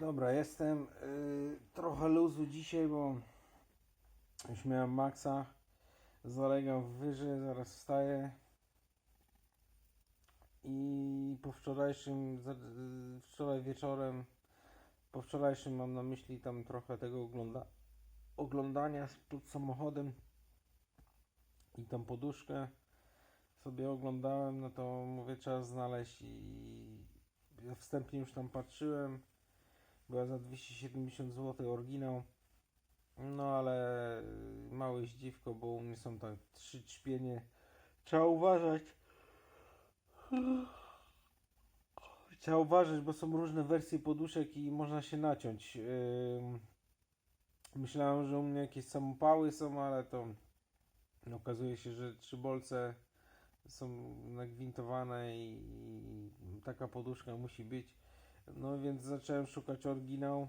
Dobra, jestem y, trochę luzu dzisiaj, bo już miałem maksa. Zalegam wyżej, zaraz wstaję. I po wczorajszym, y, wczoraj wieczorem, po wczorajszym mam na myśli tam trochę tego ogląda, oglądania pod samochodem i tam poduszkę sobie oglądałem, no to mówię trzeba znaleźć i wstępnie już tam patrzyłem. Była za 270 zł oryginał. No ale y, małe zdziwko, bo u mnie są tak trzy trzpienie. Trzeba uważać. Trzeba uważać, bo są różne wersje poduszek i można się naciąć. Myślałem, że u mnie jakieś samopały są, ale to okazuje się, że trzy bolce są nagwintowane i taka poduszka musi być. No więc zacząłem szukać oryginał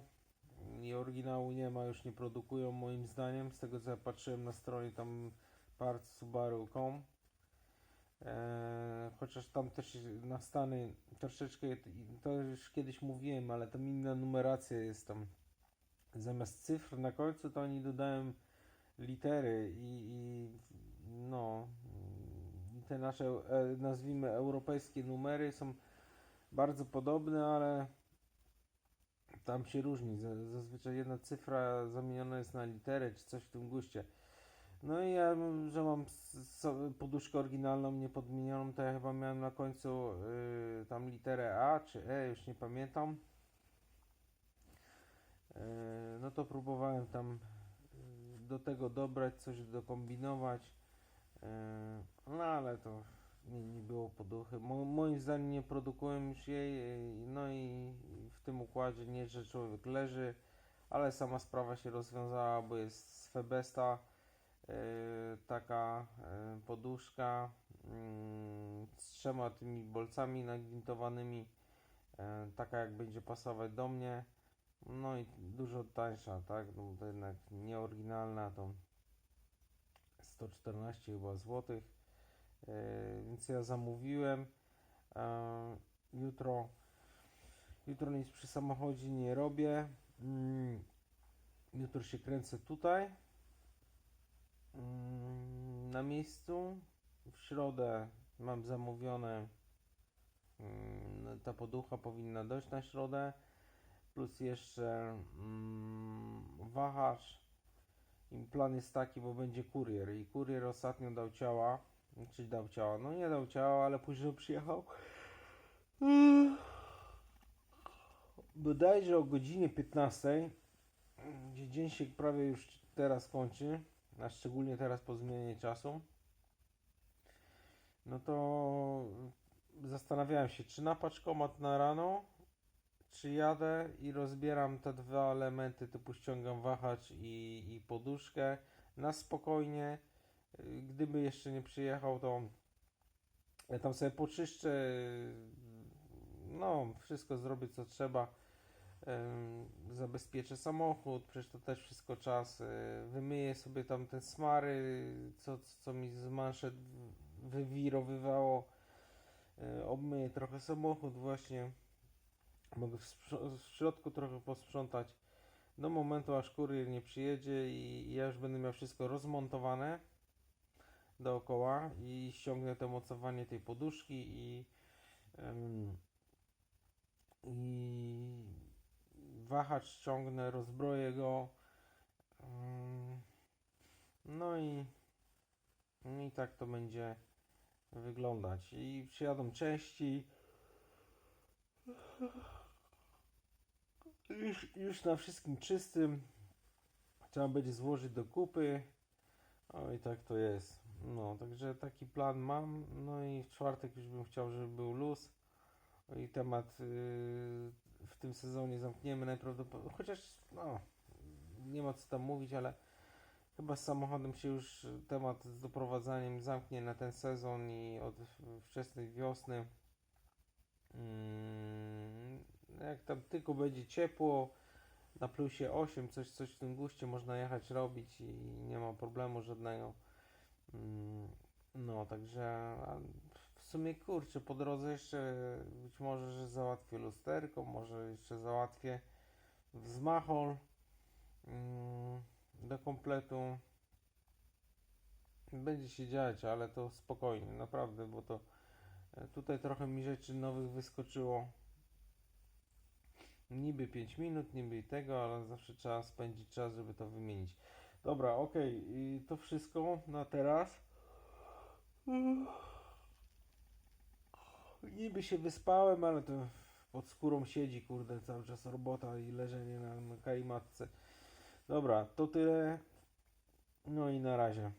i oryginału nie ma, już nie produkują moim zdaniem, z tego co ja patrzyłem na stronie tam partsubaru.com eee, chociaż tam też na Stany troszeczkę, to już kiedyś mówiłem, ale tam inna numeracja jest tam. Zamiast cyfr na końcu to oni dodają litery i, i no te nasze e, nazwijmy europejskie numery są bardzo podobne, ale tam się różni. Zazwyczaj jedna cyfra zamieniona jest na literę czy coś w tym guście. No i ja, że mam poduszkę oryginalną niepodmienioną, to ja chyba miałem na końcu y, tam literę A czy E, już nie pamiętam. Y, no to próbowałem tam y, do tego dobrać, coś dokombinować. Y, no ale to nie, nie było poduchy. Mo, moim zdaniem nie produkują już jej, no i w tym układzie nie, że człowiek leży, ale sama sprawa się rozwiązała, bo jest z Febesta y, taka y, poduszka mm, z trzema tymi bolcami nagwintowanymi, y, taka jak będzie pasować do mnie. No i dużo tańsza, tak? No to jednak nieoryginalna, to 114 chyba złotych. E, więc ja zamówiłem. E, jutro, jutro nic przy samochodzie nie robię. Mm, jutro się kręcę tutaj mm, na miejscu. W środę mam zamówione. mm, Ta poducha powinna dojść na środę. Plus jeszcze wahacz. I plan jest taki, bo będzie kurier. I kurier ostatnio dał ciała. Czyli dał ciała. No nie dał ciała, ale później przyjechał. Bodajże o godzinie 15, gdzie dzień się prawie już teraz kończy, a szczególnie teraz po zmianie czasu. No to zastanawiałem się, czy na paczkomat na rano, czy jadę i rozbieram te dwa elementy, typu ściągam wahacz i, i poduszkę na spokojnie. Gdyby jeszcze nie przyjechał, to ja tam sobie poczyszczę, no wszystko zrobię co trzeba. Zabezpieczę samochód, przecież to też wszystko czas. y, Wymyję sobie tam te smary, co, co mi z manszet wywirowywało. Y, Obmyję trochę samochód właśnie. Mogę w, w środku trochę posprzątać do momentu, aż kurier nie przyjedzie i ja już będę miał wszystko rozmontowane dookoła i ściągnę to mocowanie tej poduszki i, i wahacz ściągnę, rozbroję go. No i, no i tak to będzie wyglądać. I przyjadą części. Już, już na wszystkim czystym. Trzeba będzie złożyć do kupy. O i tak to jest. No, także taki plan mam. No i w czwartek już bym chciał, żeby był luz. I temat yy, w tym sezonie zamkniemy najprawdopodobniej. Chociaż, no, nie ma co tam mówić, ale chyba z samochodem się już temat z doprowadzaniem zamknie na ten sezon i od wczesnej wiosny. Mm, jak tam tylko będzie ciepło, na plusie 8, coś, coś w tym guście można jechać robić i nie ma problemu żadnego. Mm, No, także w sumie kurczę, po drodze jeszcze być może, że załatwię lusterko, może jeszcze załatwię wzmachol mm, do kompletu. Będzie się dziać, ale to spokojnie, naprawdę, bo to e, tutaj trochę mi rzeczy nowych wyskoczyło. Niby 5 minut, niby tego, ale zawsze trzeba spędzić czas, żeby to wymienić. Dobra, okej, i to wszystko na teraz. Niby się wyspałem, ale to pod skórą siedzi, kurde, cały czas robota i leżenie na kajmatce. Dobra, to tyle. No i na razie.